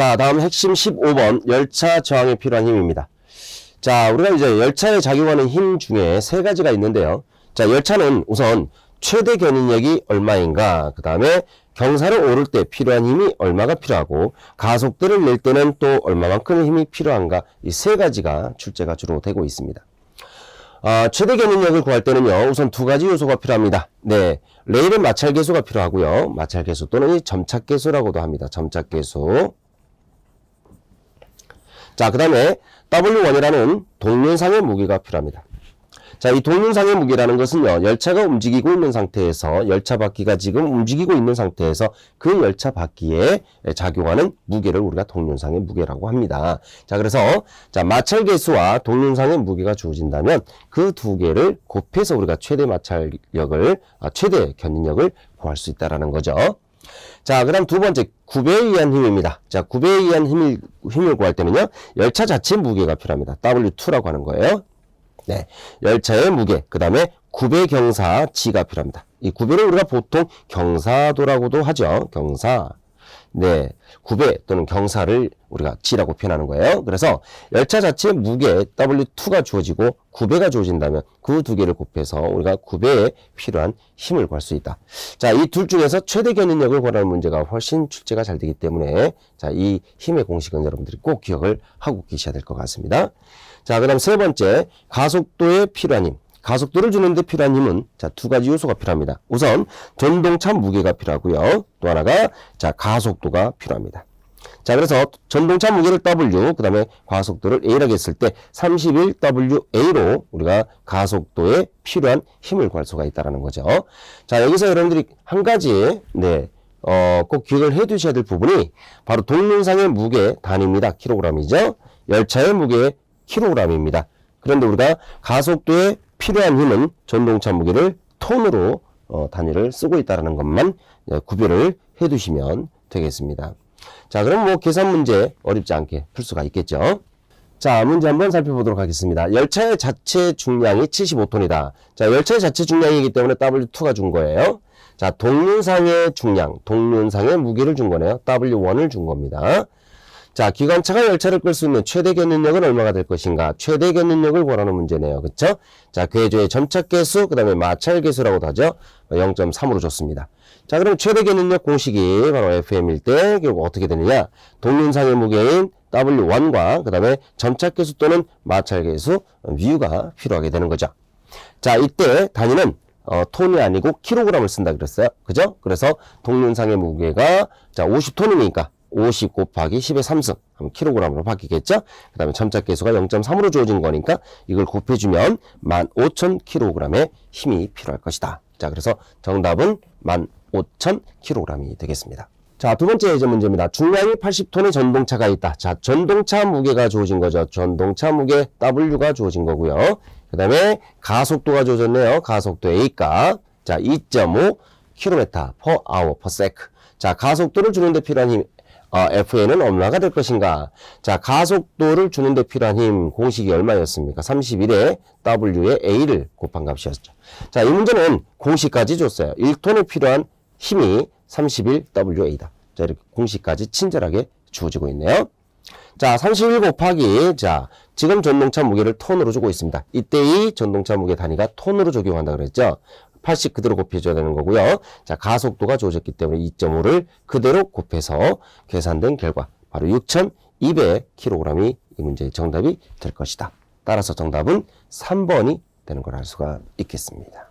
자, 다음 핵심 15번 열차 저항에 필요한 힘입니다. 자, 우리가 이제 열차에 작용하는 힘 중에 세 가지가 있는데요. 자, 열차는 우선 최대 견인력이 얼마인가, 그 다음에 경사를 오를 때 필요한 힘이 얼마가 필요하고, 가속도를 낼 때는 또 얼마만큼의 힘이 필요한가, 이 세 가지가 출제가 주로 되고 있습니다. 아, 최대 견인력을 구할 때는요, 우선 두 가지 요소가 필요합니다. 네. 레일의 마찰 계수가 필요하고요. 마찰 계수 또는 이 점착 계수라고도 합니다. 점착 계수. 자, 그 다음에 W1이라는 동면상의 무게가 필요합니다. 자, 이 동면상의 무게라는 것은요, 열차가 움직이고 있는 상태에서, 열차 바퀴가 지금 움직이고 있는 상태에서 그 열차 바퀴에 작용하는 무게를 우리가 동면상의 무게라고 합니다. 자, 그래서, 자, 마찰 계수와 동면상의 무게가 주어진다면 그 두 개를 곱해서 우리가 최대 마찰력을, 아, 최대 견인력을 구할 수 있다라는 거죠. 자, 그 다음 두 번째, 구배에 의한 힘입니다. 자, 구배에 의한 힘을, 힘을 구할 때는요, 열차 자체 무게가 필요합니다. W2라고 하는 거예요. 네. 열차의 무게, 그 다음에 구배 경사 G가 필요합니다. 이 구배를 우리가 보통 경사도라고도 하죠. 경사. 네. 구배 또는 경사를 우리가 G라고 표현하는 거예요. 그래서 열차 자체 무게 W2가 주어지고 구배가 주어진다면 그 두 개를 곱해서 우리가 구배에 필요한 힘을 구할 수 있다. 자, 이 둘 중에서 최대 견인력을 구하는 문제가 훨씬 출제가 잘 되기 때문에 자, 이 힘의 공식은 여러분들이 꼭 기억을 하고 계셔야 될 것 같습니다. 자, 그 다음 세 번째, 가속도에 필요한 힘. 가속도를 주는데 필요한 힘은 자, 두 가지 요소가 필요합니다. 우선 전동차 무게가 필요하고요. 또 하나가 자, 가속도가 필요합니다. 자, 그래서 전동차 무게를 W, 그 다음에 가속도를 A라고 했을 때 31WA로 우리가 가속도에 필요한 힘을 구할 수가 있다는 거죠. 자, 여기서 여러분들이 한 가지, 네, 어, 꼭 기억을 해 두셔야 될 부분이 바로 동영상의 무게 단위입니다. 킬로그램이죠. 열차의 무게 킬로그램입니다. 그런데 우리가 가속도에 필요한 힘은 전동차 무게를 톤으로 어, 단위를 쓰고 있다는 것만 예, 구별을 해 두시면 되겠습니다. 자, 그럼 뭐 계산 문제 어렵지 않게 풀 수가 있겠죠. 자, 문제 한번 살펴보도록 하겠습니다. 열차의 자체 중량이 75톤이다. 자, 열차의 자체 중량이기 때문에 W2가 준 거예요. 자, 동륜상의 중량, 동륜상의 무게를 준 거네요. W1을 준 겁니다. 자, 기관차가 열차를 끌 수 있는 최대 견인력은 얼마가 될 것인가? 최대 견인력을 구하라는 문제네요. 그쵸? 자, 궤조의 점착 계수, 그 다음에 마찰 계수라고도 하죠. 0.3으로 줬습니다. 자, 그럼 최대 견인력 공식이 바로 FM일 때 결국 어떻게 되느냐? 동륜상의 무게인 W1과 그 다음에 점착 계수 또는 마찰 계수 U가 필요하게 되는 거죠. 자, 이때 단위는 어, 톤이 아니고 킬로그램을 쓴다 그랬어요. 그죠? 그래서 동륜상의 무게가 자, 50톤이니까 50 곱하기 10의 3승 하면 킬로그램으로 바뀌겠죠? 그 다음에 점착 계수가 0.3으로 주어진 거니까 이걸 곱해주면 15,000kg의 힘이 필요할 것이다. 자, 그래서 정답은 15,000kg이 되겠습니다. 자, 두 번째 예제 문제입니다. 중량이 80톤의 전동차가 있다. 자, 전동차 무게가 주어진 거죠. 전동차 무게 W가 주어진 거고요. 그 다음에 가속도가 주어졌네요. 가속도 A값. 자, 2.5 km per hour per sec. 자, 가속도를 주는데 필요한 힘, 어, FA는 얼마가 될 것인가? 자, 가속도를 주는데 필요한 힘 공식이 얼마였습니까? 31에 W에 A를 곱한 값이었죠. 자, 이 문제는 공식까지 줬어요. 1톤에 필요한 힘이 31WA다. 자, 이렇게 공식까지 친절하게 주어지고 있네요. 자, 31 곱하기, 자, 지금 전동차 무게를 톤으로 주고 있습니다. 이때 이 전동차 무게 단위가 ton으로 적용한다 그랬죠? 80 그대로 곱해줘야 되는 거고요. 자, 가속도가 주어졌기 때문에 2.5를 그대로 곱해서 계산된 결과 바로 6,200kg이 이 문제의 정답이 될 것이다. 따라서 정답은 3번이 되는 걸 알 수가 있겠습니다.